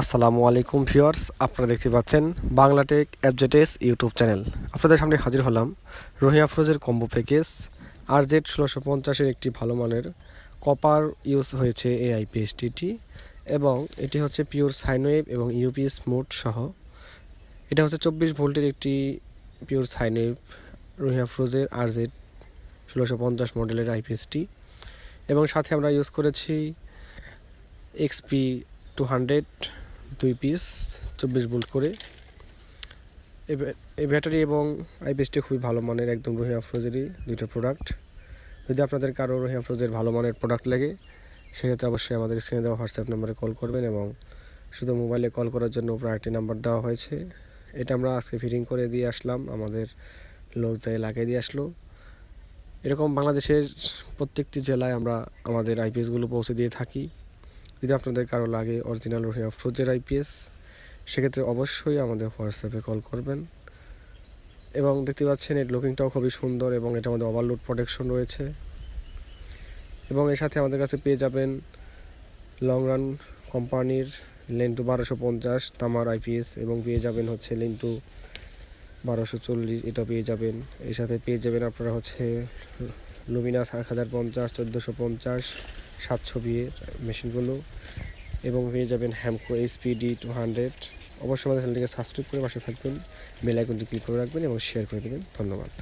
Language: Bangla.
আসসালামু আলাইকুম ভিউয়ার্স, আপনারা দেখতে পাচ্ছেন বাংলাটেক অ্যাবজেটেস ইউটিউব চ্যানেল। আপনাদের সামনে হাজির হলাম রোহিয়া ফ্রোজের কম্বো প্যাকেজ। আর জেড ষোলোশো পঞ্চাশের একটি ভালো মানের কপার ইউজ হয়েছে এই আইপিএসটিটি এবং এটি হচ্ছে পিওর সাইনওয়েভ এবং ইউপিএস মোড সহ। এটা হচ্ছে চব্বিশ ভোল্টের একটি পিওর সাইনওয়েভ রোহিয়া ফ্রোজের আর জেড ষোলোশো পঞ্চাশ মডেলের আইপিএসটি এবং সাথে আমরা ইউজ করেছি এক্সপি টু হান্ড্রেড দুই পিস চব্বিশ ভোল্ট করে। এই ব্য- এই ব্যাটারি এবং আইপিএসটি খুবই ভালো মানের, একদম রোহিয়া ফ্রোজেরই দুইটা প্রোডাক্ট যদি আপনাদের কারও রোহিয়া ফ্রোজের ভালো মানের প্রোডাক্ট লাগে, সেক্ষেত্রে অবশ্যই আমাদের স্ক্রিনে দেওয়া হোয়াটসঅ্যাপ নাম্বারে কল করবেন এবং শুধু মোবাইলে কল করার জন্য উপরে একটি নাম্বার দেওয়া হয়েছে। এটা আমরা আজকে ফিটিং করে দিয়ে আসলাম, আমাদের লোক যাই লাগিয়ে দিয়ে আসলো। এরকম বাংলাদেশের প্রত্যেকটি জেলায় আমরা আমাদের আইপিএসগুলো পৌঁছে দিয়ে থাকি। যদি আপনাদের কারও লাগে অরিজিনাল রোহিয়া ফ্রোজের আইপিএস সেক্ষেত্রে অবশ্যই আমাদের হোয়াটসঅ্যাপে কল করবেন। এবং দেখতে পাচ্ছেন, এর লুকিংটাও খুবই সুন্দর এবং এটার মধ্যে ওভারলোড প্রোটেকশন রয়েছে। এবং এর সাথে আমাদের কাছে পেয়ে যাবেন লং রান কোম্পানির লেন্টু বারোশো পঞ্চাশ, তামার আইপিএস এবং পেয়ে যাবেন হচ্ছে লেন্টু বারোশো চল্লিশ, এটা পেয়ে যাবেন। এর সাথে পেয়ে যাবেন আপনারা হচ্ছে লুমিনাস এক হাজার পঞ্চাশ, চোদ্দোশো পঞ্চাশ সাতশো বিয়ের মেশিনগুলো এবং পেয়ে যাবেন হ্যামকো এইচপিডি টু হান্ড্রেড অবশ্যই আমাদের চ্যানেলটিকে সাবস্ক্রাইব করে পাশে থাকবেন বেল আইকনটি ক্লিক করে রাখবেন এবং শেয়ার করে দেবেন। ধন্যবাদ।